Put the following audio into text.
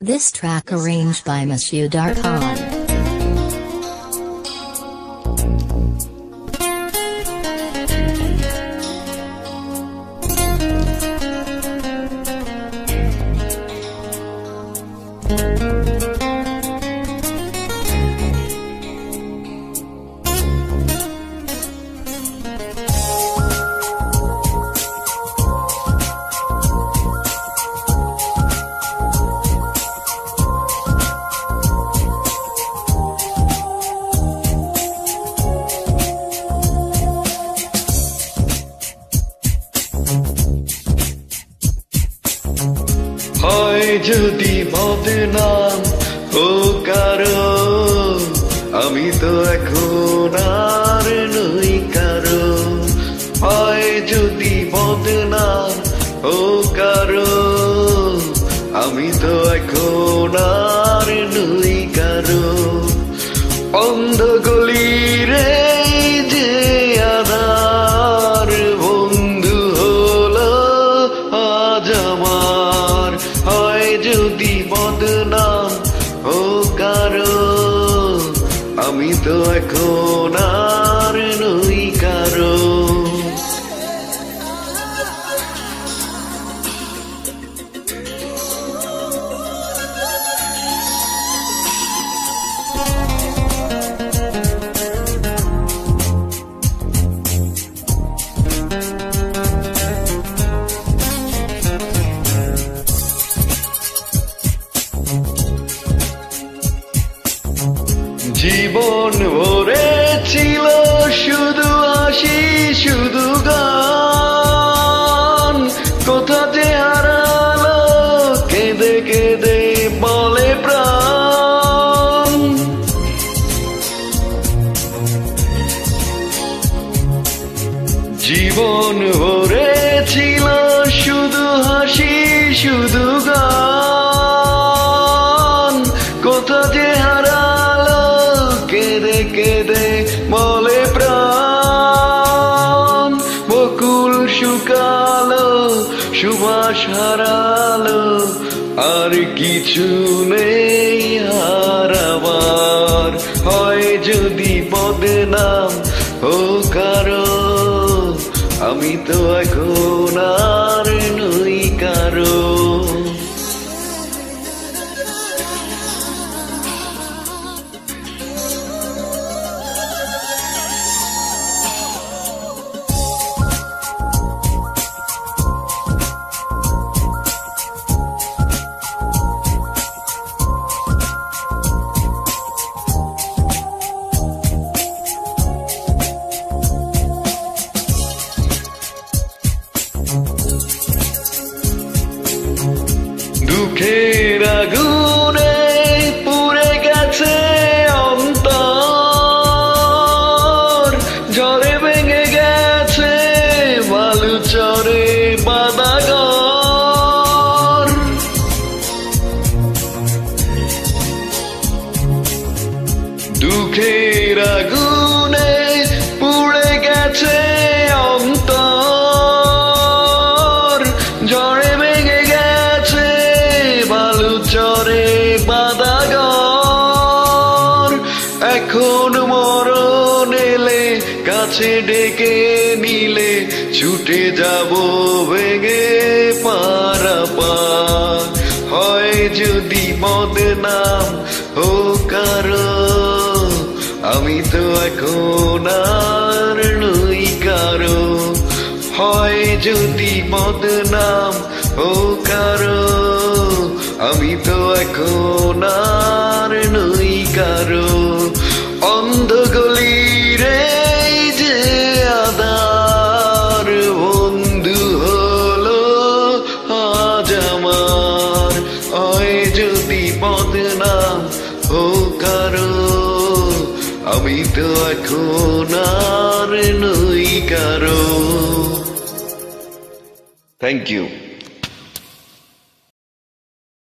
This track arranged by Monsieur Darpon. যদি বদনাম ও কারও আমি তো এখন আর নই কারও হয় যদি বদনাম ও কারও আমি তো এখন আর নই কারও অন্ধ গলিরে তো এখন জীবন ভরে ছিল শুধু হাসি, শুধু গান। কোথা যে হারালো, কেঁদে কেঁদে বলে প্রাণ। জীবন ভরে ছিল শুধু হাসি, শুধু গান। সুবাস হারালো আর কিছু নেই হারাবার হয় যদি বদনাম ও কারও আমি তো দুঃখের আগুনে পুড়ে গেছে অন্তর। জলে ভেঙে গেছে বালু চরে বাদাগর। দুঃখের আগুনে কাছে ডেকে নিলে ছুটে যাব ভেঙে পারা পার হয় যদি বদনাম ও কারও আমি তো এখন আর নই কারও। হয় যদি বদনাম ও কারও আমি তো এখন আর নই কারও। আমি তো এখন আর নই কারও। Thank you